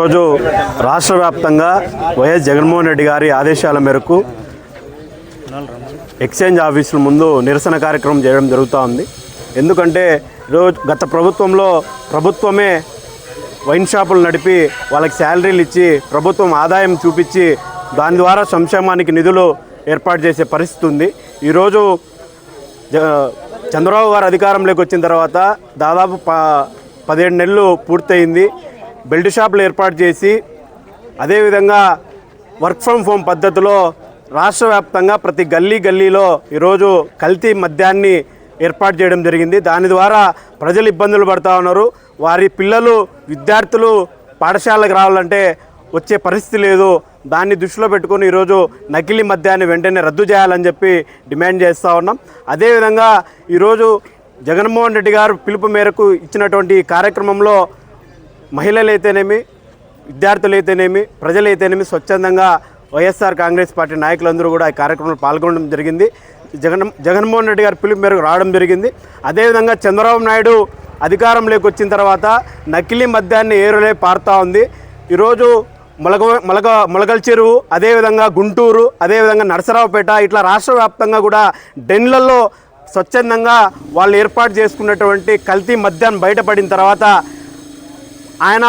ఈరోజు రాష్ట్ర వ్యాప్తంగా వైఎస్ జగన్మోహన్ రెడ్డి గారి ఆదేశాల మేరకు ఎక్స్చేంజ్ ఆఫీసుల ముందు నిరసన కార్యక్రమం చేయడం జరుగుతూ ఉంది. ఎందుకంటే ఈరోజు గత ప్రభుత్వంలో ప్రభుత్వమే వైన్ షాపులు నడిపి వాళ్ళకి శాలరీలు ఇచ్చి ప్రభుత్వం ఆదాయం చూపించి దాని ద్వారా సంక్షేమానికి నిధులు ఏర్పాటు చేసే పరిస్థితి ఉంది. ఈరోజు జ- చంద్రబాబు గారు అధికారంలోకి వచ్చిన తర్వాత దాదాపు పదిహేడు నెలలు పూర్తయింది. బెల్ట్ షాపులు ఏర్పాటు చేసి అదేవిధంగా వర్క్ ఫ్రమ్ హోమ్ పద్ధతిలో రాష్ట్ర వ్యాప్తంగా ప్రతి గల్లీ గల్లీలో ఈరోజు కల్తీ మద్యాన్ని ఏర్పాటు చేయడం జరిగింది. దాని ద్వారా ప్రజలు ఇబ్బందులు పడుతూ ఉన్నారు. వారి పిల్లలు విద్యార్థులు పాఠశాలకు రావాలంటే వచ్చే పరిస్థితి లేదు. దాన్ని దృష్టిలో పెట్టుకొని ఈరోజు నకిలీ మద్యాన్ని వెంటనే రద్దు చేయాలని చెప్పి డిమాండ్ చేస్తూ ఉన్నాం. అదేవిధంగా ఈరోజు జగన్మోహన్ రెడ్డి గారు పిలుపు మేరకు ఇచ్చినటువంటి కార్యక్రమంలో మహిళలైతేనేమి విద్యార్థులైతేనేమి ప్రజలైతేనేమి స్వచ్ఛందంగా వైఎస్ఆర్ కాంగ్రెస్ పార్టీ నాయకులందరూ కూడా ఈ కార్యక్రమంలో పాల్గొనడం జరిగింది. జగన్ జగన్మోహన్ రెడ్డి గారి పిలుపు మేరకు రావడం జరిగింది. అదేవిధంగా చంద్రబాబు నాయుడు అధికారంలోకి వచ్చిన తర్వాత నకిలీ మద్యాన్ని ఏరులే పారుతూ ఉంది. ఈరోజు మొలగ మొలగ మొలగల చెరువు అదేవిధంగా గుంటూరు అదేవిధంగా నరసరావుపేట ఇట్లా రాష్ట్ర వ్యాప్తంగా కూడా డెన్లలో స్వచ్ఛందంగా వాళ్ళు ఏర్పాటు చేసుకున్నటువంటి కల్తీ మద్యాన్ని బయటపడిన తర్వాత ఆయన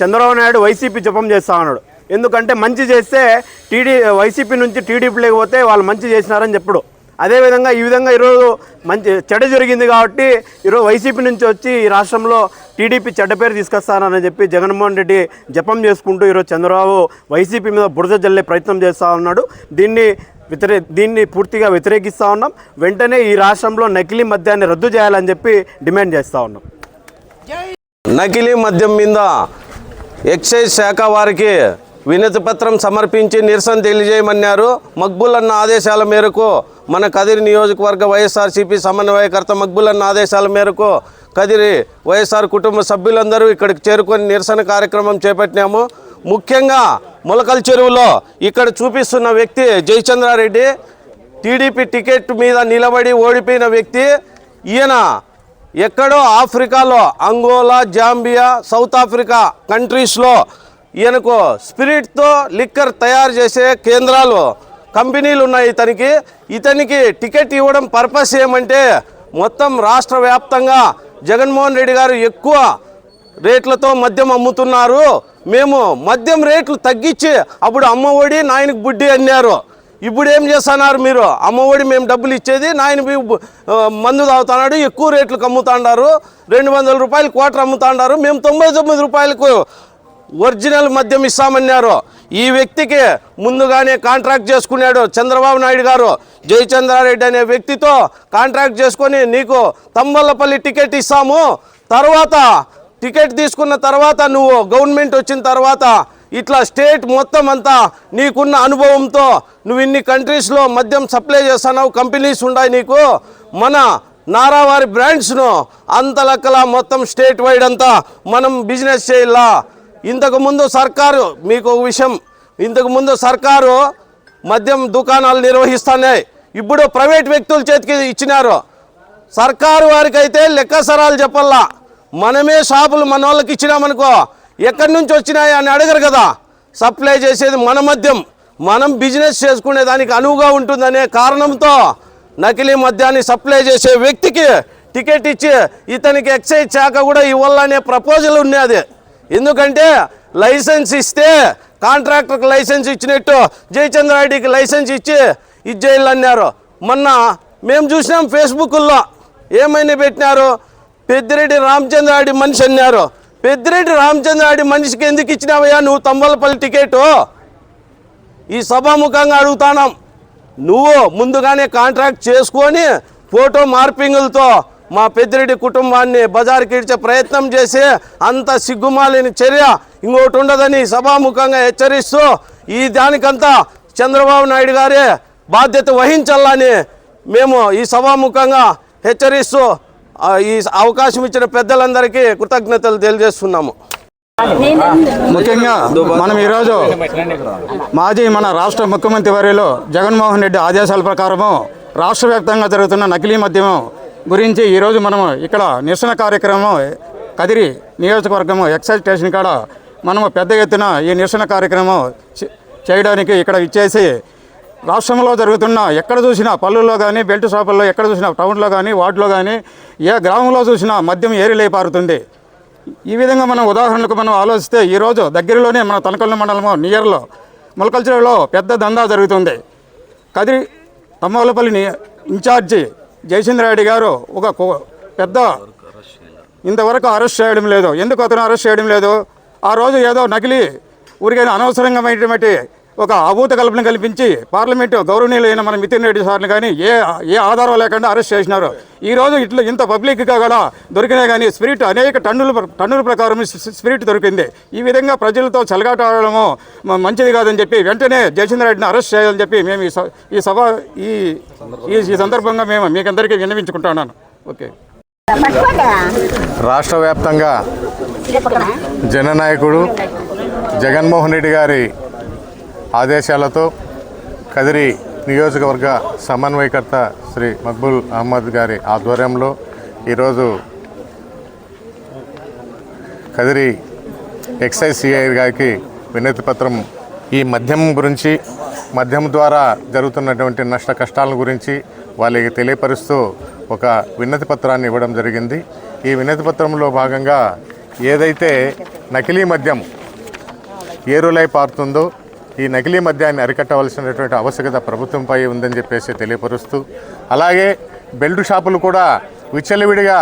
చంద్రబాబు నాయుడు వైసీపీ జపం చేస్తా ఉన్నాడు. ఎందుకంటే మంచి చేస్తే టీడీ వైసీపీ నుంచి టీడీపీలోకి పోతే వాళ్ళు మంచి చేసినారని చెప్పుడు. అదేవిధంగా ఈ విధంగా ఈరోజు మంచి చెడ జరిగింది కాబట్టి ఈరోజు వైసీపీ నుంచి వచ్చి ఈ రాష్ట్రంలో టీడీపీ చెడ్డ పేరు తీసుకొస్తానని చెప్పి జగన్మోహన్ రెడ్డి జపం చేసుకుంటూ ఈరోజు చంద్రబాబు వైసీపీ మీద బురద జల్లే ప్రయత్నం చేస్తూ ఉన్నాడు. దీన్ని వ్యతిరే దీన్ని పూర్తిగా వ్యతిరేకిస్తూ ఉన్నాం. వెంటనే ఈ రాష్ట్రంలో నకిలీ మద్యాన్ని రద్దు చేయాలని చెప్పి డిమాండ్ చేస్తూ ఉన్నాం. నకిలీ మద్యం మీద ఎక్సైజ్ శాఖ వారికి వినతి పత్రం సమర్పించి నిరసన తెలియజేయమన్నారు. మక్బులన్న అన్న ఆదేశాల మేరకు మన కదిరి నియోజకవర్గ వైఎస్ఆర్సీపీ సమన్వయకర్త మక్బులన్న ఆదేశాల మేరకు కదిరి వైఎస్ఆర్ కుటుంబ సభ్యులందరూ ఇక్కడికి చేరుకొని నిరసన కార్యక్రమం చేపట్టినాము. ముఖ్యంగా ములకల చెరువులో ఇక్కడ చూపిస్తున్న వ్యక్తి జయచంద్రారెడ్డి టీడీపీ టికెట్ మీద నిలబడి ఓడిపోయిన వ్యక్తి ఈయన ఎక్కడో ఆఫ్రికాలో అంగోలా జాంబియా సౌత్ ఆఫ్రికా కంట్రీస్లో ఈయనకు స్పిరిట్తో లిక్కర్ తయారు చేసే కేంద్రాలు కంపెనీలు ఉన్నాయి ఇతనికి. ఇతనికి టికెట్ ఇవ్వడం పర్పస్ ఏమంటే మొత్తం రాష్ట్ర వ్యాప్తంగా జగన్మోహన్ రెడ్డి గారు ఎక్కువ రేట్లతో మద్యం అమ్ముతున్నారు. మేము మద్యం రేట్లు తగ్గించి అప్పుడు అమ్మఒడి నాయనకి బుడ్డి అన్నారు. ఇప్పుడు ఏం చేస్తున్నారు మీరు? అమ్మఒడి మేము డబ్బులు ఇచ్చేది నాయన మందు తాగుతున్నాడు ఎక్కువ రేట్లకు అమ్ముతాండారు రెండు వందల రూపాయలు క్వార్టర్ అమ్ముతాండారు మేము తొంభై తొమ్మిది రూపాయలకు ఒరిజినల్ మద్యం ఇస్తామన్నారు. ఈ వ్యక్తికి ముందుగానే కాంట్రాక్ట్ చేసుకున్నాడు చంద్రబాబు నాయుడు గారు. జయచంద్రారెడ్డి అనే వ్యక్తితో కాంట్రాక్ట్ చేసుకొని నీకు తంబల్లపల్లి టికెట్ ఇస్తాము. తర్వాత టికెట్ తీసుకున్న తర్వాత నువ్వు గవర్నమెంట్ వచ్చిన తర్వాత ఇట్లా స్టేట్ మొత్తం అంతా నీకున్న అనుభవంతో నువ్వు ఇన్ని కంట్రీస్లో మద్యం సప్లై చేస్తున్నావు కంపెనీస్ ఉన్నాయి నీకు. మన నారావారి బ్రాండ్స్ను అంత లెక్కల మొత్తం స్టేట్ వైడ్ అంతా మనం బిజినెస్ చేయాలా? ఇంతకుముందు సర్కారు మీకు ఒక విషయం ఇంతకుముందు సర్కారు మద్యం దుకాణాలు నిర్వహిస్తున్నాయి. ఇప్పుడు ప్రైవేట్ వ్యక్తుల చేతికి ఇచ్చినారు. సర్కారు వారికైతే లెక్కసరాలు చెప్పల్లా మనమే షాపులు మన వాళ్ళకి ఇచ్చినామనుకో ఎక్కడి నుంచి వచ్చినాయి అని అడగరు కదా. సప్లై చేసేది మన మద్యం. మనం బిజినెస్ చేసుకునే దానికి అనువుగా ఉంటుందనే కారణంతో నకిలీ మద్యాన్ని సప్లై చేసే వ్యక్తికి టికెట్ ఇచ్చి ఇతనికి ఎక్సైజ్ శాఖ కూడా ఇవ్వాలనే ప్రపోజల్ ఉన్నది ఎందుకంటే లైసెన్స్ ఇస్తే కాంట్రాక్టర్కి లైసెన్స్ ఇచ్చినట్టు జయచంద్రారెడ్డికి లైసెన్స్ ఇచ్చి ఇచ్చేయాలి అన్నారు. మొన్న మేము చూసినాం ఫేస్బుక్లో. ఏమైనా పెట్టినారు? పెద్దిరెడ్డి రామచంద్రారెడ్డి మనిషి అన్నారు. పెద్దిరెడ్డి రామచంద్రారెడ్డి మనిషికి ఎందుకు ఇచ్చినావయ్యా? నువ్వు తంబలపల్లి టికెట్. ఈ సభాముఖంగా అడుగుతానం. నువ్వు ముందుగానే కాంట్రాక్ట్ చేసుకొని ఫోటో మార్పింగులతో మా పెద్దిరెడ్డి కుటుంబాన్ని బజార్కి ఇడ్చే ప్రయత్నం చేసి అంత సిగ్గుమాలిన చర్య ఇంకోటి ఉండదని సభాముఖంగా హెచ్చరిస్తూ ఈ దానికంతా చంద్రబాబు నాయుడు గారే బాధ్యత వహించాలని మేము ఈ సభాముఖంగా హెచ్చరిస్తూ ఈ అవకాశం ఇచ్చిన పెద్దలందరికీ కృతజ్ఞతలు తెలియజేస్తున్నాము. ముఖ్యంగా మనం ఈరోజు మాజీ మన రాష్ట్ర ముఖ్యమంత్రి వర్యులు జగన్మోహన్ రెడ్డి ఆదేశాల ప్రకారము రాష్ట్ర వ్యాప్తంగా జరుగుతున్న నకిలీ మద్యం గురించి ఈరోజు మనము ఇక్కడ నిరసన కార్యక్రమం కదిరి నియోజకవర్గము ఎక్సైజ్ స్టేషన్ కాడ మనము పెద్ద ఎత్తున ఈ నిరసన కార్యక్రమం చేయడానికి ఇక్కడ ఇచ్చేసి రాష్ట్రంలో జరుగుతున్న ఎక్కడ చూసినా పల్లెల్లో కానీ బెల్ట్ షాపుల్లో ఎక్కడ చూసినా టౌన్లో కానీ వార్డులో కానీ ఏ గ్రామంలో చూసినా మద్యం ఏరిలై పారుతుంది ఈ విధంగా మనం ఉదాహరణకు మనం ఆలోచిస్తే ఈరోజు దగ్గరలోనే మన తనకల్లు మండలము నియర్లో మొలకల్చరలో పెద్ద దందా జరుగుతుంది. కదిరి తమ్మలపల్లిని ఇన్ఛార్జి జయచంద్రారెడ్డి గారు ఒక పెద్ద ఇంతవరకు అరెస్ట్ చేయడం లేదు. ఎందుకు అతను అరెస్ట్ చేయడం లేదు? ఆ రోజు ఏదో నకిలీ ఊరికైనా అనవసరంగా ఒక అభూత కల్పన కల్పించి పార్లమెంటు గౌరవనీయులైన మన మితిన్ రెడ్డి సార్ని కానీ ఏ ఏ ఆధారం లేకుండా అరెస్ట్ చేసినారు. ఈ రోజు ఇట్లా ఇంత పబ్లిక్గా కూడా దొరికినా కానీ స్పిరిట్ అనేక టన్నుల ప్ర- టన్నుల ప్రకారం స్పిరిట్ దొరికింది. ఈ విధంగా ప్రజలతో చలగాట ఆడడము మంచిది కాదని చెప్పి వెంటనే జయచంద్ర రెడ్డిని అరెస్ట్ చేయాలని చెప్పి మేము ఈ స- ఈ సభ ఈ ఈ ఈ సందర్భంగా మేము మీకందరికీ విన్నవించుకుంటున్నాను. ఓకే. రాష్ట్ర వ్యాప్తంగా జననాయకుడు జగన్మోహన్ రెడ్డి గారి ఆదేశాలతో కదిరి నియోజకవర్గ సమన్వయకర్త శ్రీ మక్బుల్ అహ్మద్ గారి ఆధ్వర్యంలో ఈరోజు కదిరి ఎక్సైజ్ సిఐ గారికి వినతి పత్రం ఈ మద్యం గురించి మద్యం ద్వారా జరుగుతున్నటువంటి నష్ట కష్టాల గురించి వాళ్ళకి తెలియపరుస్తూ ఒక వినతి పత్రాన్ని ఇవ్వడం జరిగింది. ఈ వినతి పత్రంలో భాగంగా ఏదైతే నకిలీ మద్యం ఏరులై పారుతుందో ఈ నకిలీ మద్యాన్ని అరికట్టవలసినటువంటి ఆవశ్యకత ప్రభుత్వంపై ఉందని చెప్పేసి తెలియపరుస్తూ అలాగే బెల్ట్ షాపులు కూడా విచ్చలవిడిగా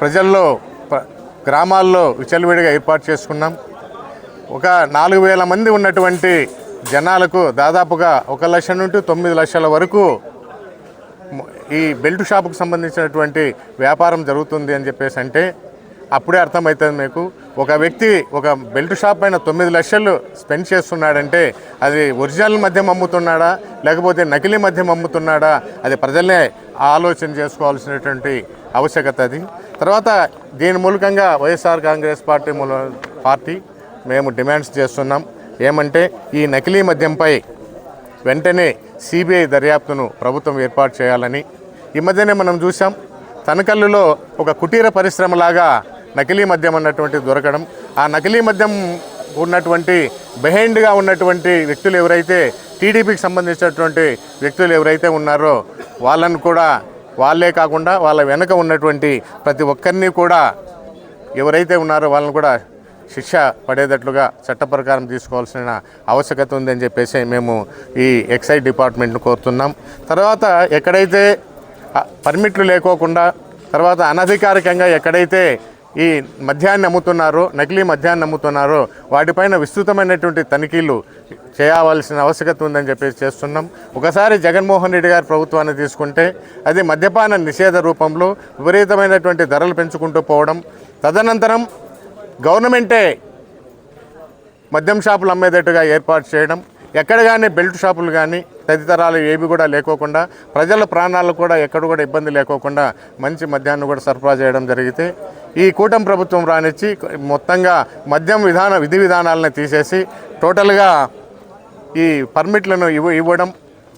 ప్రజల్లో ప- గ్రామాల్లో విచ్చలవిడిగా ఏర్పాటు చేసుకున్నాం. ఒక నాలుగు వేల మంది ఉన్నటువంటి జనాలకు దాదాపుగా ఒక లక్ష నుండి తొమ్మిది లక్షల వరకు ఈ బెల్ట్ షాపుకు సంబంధించినటువంటి వ్యాపారం జరుగుతుంది అని చెప్పేసి అంటే అప్పుడే అర్థమవుతుంది మీకు. ఒక వ్యక్తి ఒక బెల్ట్ షాప్ పైన తొమ్మిది లక్షలు స్పెండ్ చేస్తున్నాడంటే అది ఒరిజినల్ మద్యం అమ్ముతున్నాడా? లేకపోతే నకిలీ మద్యం అమ్ముతున్నాడా? అది ప్రజలనే ఆలోచన చేసుకోవాల్సినటువంటి ఆవశ్యకత అది. తర్వాత దీని మూలకంగా వైఎస్ఆర్ కాంగ్రెస్ పార్టీ మూల పార్టీ మేము డిమాండ్స్ చేస్తున్నాం. ఏమంటే ఈ నకిలీ మద్యంపై వెంటనే సిబిఐ దర్యాప్తును ప్రభుత్వం ఏర్పాటు చేయాలని. ఈ మధ్యనే మనం చూసాం తనకల్లులో ఒక కుటీర పరిశ్రమలాగా నకిలీ మద్యం అన్నటువంటి దొరకడం ఆ నకిలీ మద్యం ఉన్నటువంటి బిహైండ్గా ఉన్నటువంటి వ్యక్తులు ఎవరైతే టీడీపీకి సంబంధించినటువంటి వ్యక్తులు ఎవరైతే ఉన్నారో వాళ్ళను కూడా వాళ్ళే కాకుండా వాళ్ళ వెనుక ఉన్నటువంటి ప్రతి ఒక్కరిని కూడా ఎవరైతే ఉన్నారో వాళ్ళని కూడా శిక్ష పడేటట్లుగా చట్ట ప్రకారం తీసుకోవాల్సిన ఆవశ్యకత ఉందని చెప్పేసి మేము ఈ ఎక్సైజ్ డిపార్ట్మెంట్ను కోరుతున్నాం. తర్వాత ఎక్కడైతే పర్మిట్లు లేకోకుండా తర్వాత అనధికారికంగా ఎక్కడైతే ఈ మద్యాన్ని అమ్ముతున్నారో నకిలీ మద్యాన్ని అమ్ముతున్నారో వాటిపైన విస్తృతమైనటువంటి తనిఖీలు చేయవలసిన ఆవశ్యకత ఉందని చెప్పేసి చేస్తున్నాం. ఒకసారి జగన్మోహన్ రెడ్డి గారి ప్రభుత్వాన్ని తీసుకుంటే అది మద్యపాన నిషేధ రూపంలో విపరీతమైనటువంటి ధరలు పెంచుకుంటూ పోవడం తదనంతరం గవర్నమెంటే మద్యం షాపులు అమ్మేటట్టుగా ఏర్పాటు చేయడం ఎక్కడ కానీ బెల్ట్ షాపులు కానీ తదితరాలు ఏవి కూడా లేకోకుండా ప్రజల ప్రాణాలు కూడా ఎక్కడ కూడా ఇబ్బంది లేకోకుండా మంచి మద్యాన్ని కూడా సరఫరా చేయడం జరిగితే ఈ కూటమి ప్రభుత్వం రానిచ్చి మొత్తంగా మద్యం విధాన విధి విధానాలను తీసేసి టోటల్గా ఈ పర్మిట్లను ఇవ్వ ఇవ్వడం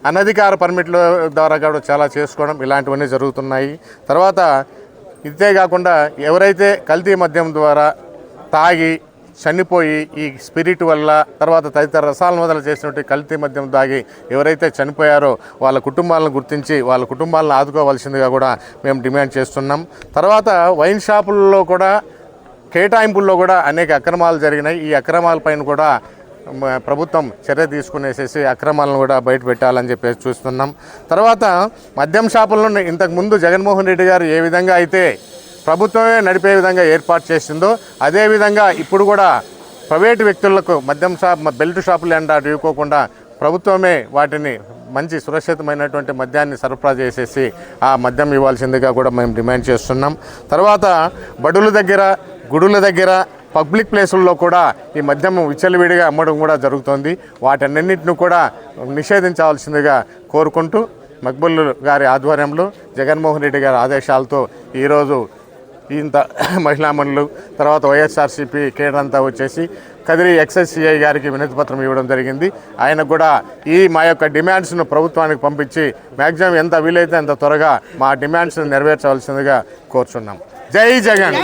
అనధికార పర్మిట్ల ద్వారా కూడా చాలా చేసుకోవడం ఇలాంటివన్నీ జరుగుతున్నాయి. తర్వాత ఇదే కాకుండా ఎవరైతే కల్తీ మద్యం ద్వారా తాగి చనిపోయి ఈ స్పిరిట్ వల్ల తర్వాత తదితర రసాలను మొదలు చేసినట్టు కల్తీ మద్యం తాగి ఎవరైతే చనిపోయారో వాళ్ళ కుటుంబాలను గుర్తించి వాళ్ళ కుటుంబాలను ఆదుకోవాల్సిందిగా కూడా మేము డిమాండ్ చేస్తున్నాం. తర్వాత వైన్ షాపుల్లో కూడా కేటాయింపుల్లో కూడా అనేక అక్రమాలు జరిగినాయి. ఈ అక్రమాలపైన కూడా ప్రభుత్వం చర్య తీసుకునేసేసి అక్రమాలను కూడా బయట పెట్టాలని చెప్పేసి చూస్తున్నాం. తర్వాత మద్యం షాపులను ఇంతకుముందు జగన్మోహన్ రెడ్డి గారు ఏ విధంగా అయితే ప్రభుత్వమే నడిపే విధంగా ఏర్పాటు చేసిందో అదేవిధంగా ఇప్పుడు కూడా ప్రైవేటు వ్యక్తులకు మద్యం షాప్ బెల్ట్ షాపులు ఎండా ఇవ్వకోకుండా ప్రభుత్వమే వాటిని మంచి సురక్షితమైనటువంటి మద్యాన్ని సరఫరా చేసేసి ఆ మద్యం ఇవ్వాల్సిందిగా కూడా మేము డిమాండ్ చేస్తున్నాం. తర్వాత బడుల దగ్గర గుడుల దగ్గర పబ్లిక్ ప్లేసుల్లో కూడా ఈ మద్యం విచ్చలవిడిగా అమ్మడం కూడా జరుగుతోంది. వాటన్నింటిని కూడా నిషేధించవలసిందిగా కోరుకుంటూ మక్బుల్ గారి ఆధ్వర్యంలో జగన్మోహన్ రెడ్డి గారి ఆదేశాలతో ఈరోజు ఇంత మహిళామణులు తర్వాత వైఎస్ఆర్సీపీ కేడర్ అంతా వచ్చేసి కదిరి ఎక్స్ఎస్సిఐ గారికి వినతి పత్రం ఇవ్వడం జరిగింది. ఆయన కూడా ఈ మా యొక్క డిమాండ్స్ను ప్రభుత్వానికి పంపించి మ్యాక్సిమం ఎంత వీలైతే అంత త్వరగా మా డిమాండ్స్ను నెరవేర్చవలసిందిగా కోరుచున్నాం. జై జగన్!